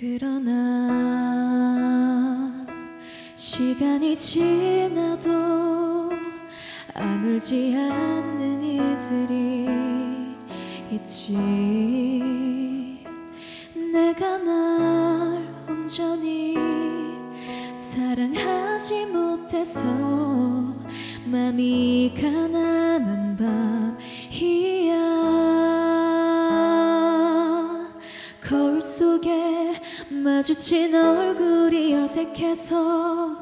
그러나 시간이 지나도 아물지 않는 일들이 있지. 내가 날 온전히 사랑하지 못해서 맘이 가난한 밤이야 거울 속에 마주친 얼굴이 어색해서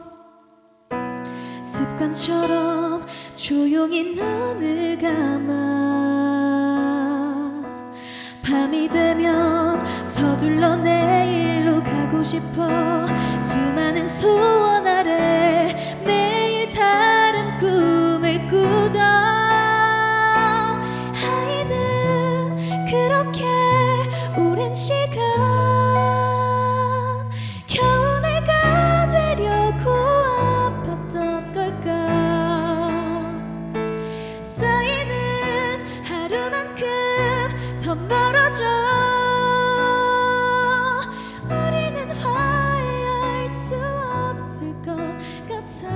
습관처럼 조용히 눈을 감아 밤이 되면 서둘러 내일로 가고 싶어 수많은 소원 아래 매일 다른 꿈을 꾸던 아이는 그렇게 오랜 시간 하루만큼 더 멀어져. 우리는 화해할 수 없을 것 같아.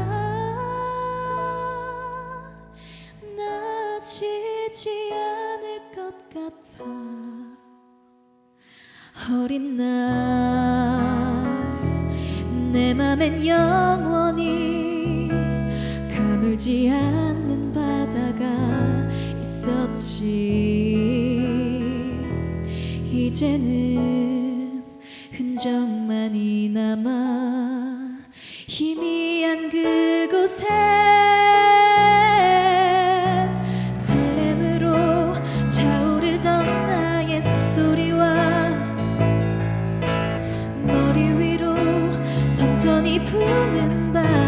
나아지지 않을 것 같아. 어린 날내 맘엔 영원히 가물지 바다가 있었지. 이제는 흔적만이 남아 희미한 그곳에 설렘으로 차오르던 나의 숨소리와 머리 위로 선선히 부는 바람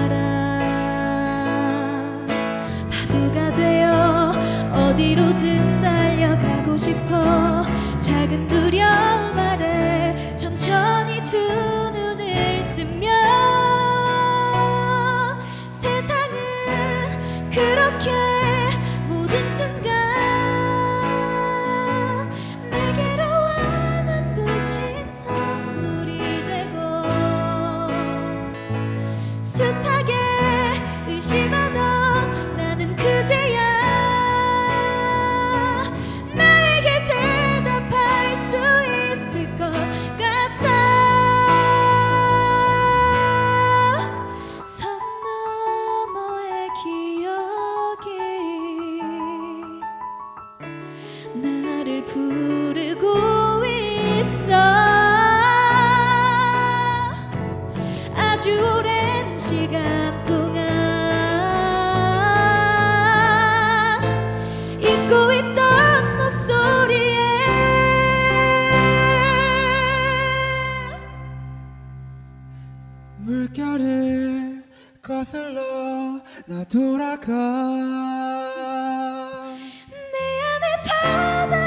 어디로든 달려가고 싶어. 작은 두려움 아래 천천히 두 아주 오랜 시간 동안 잊고 있던 목소리에 물결을 거슬러 나 돌아가. 내 안에 바다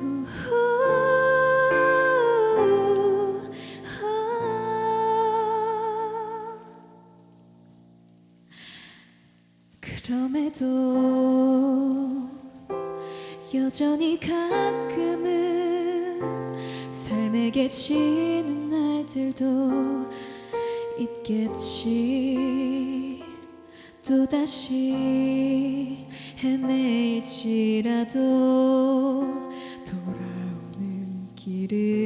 우후, 아. 그럼에도 여전히 가끔은 삶에게 지는 날들도 있겠지. 또다시 헤매일지라도 돌아오는 길을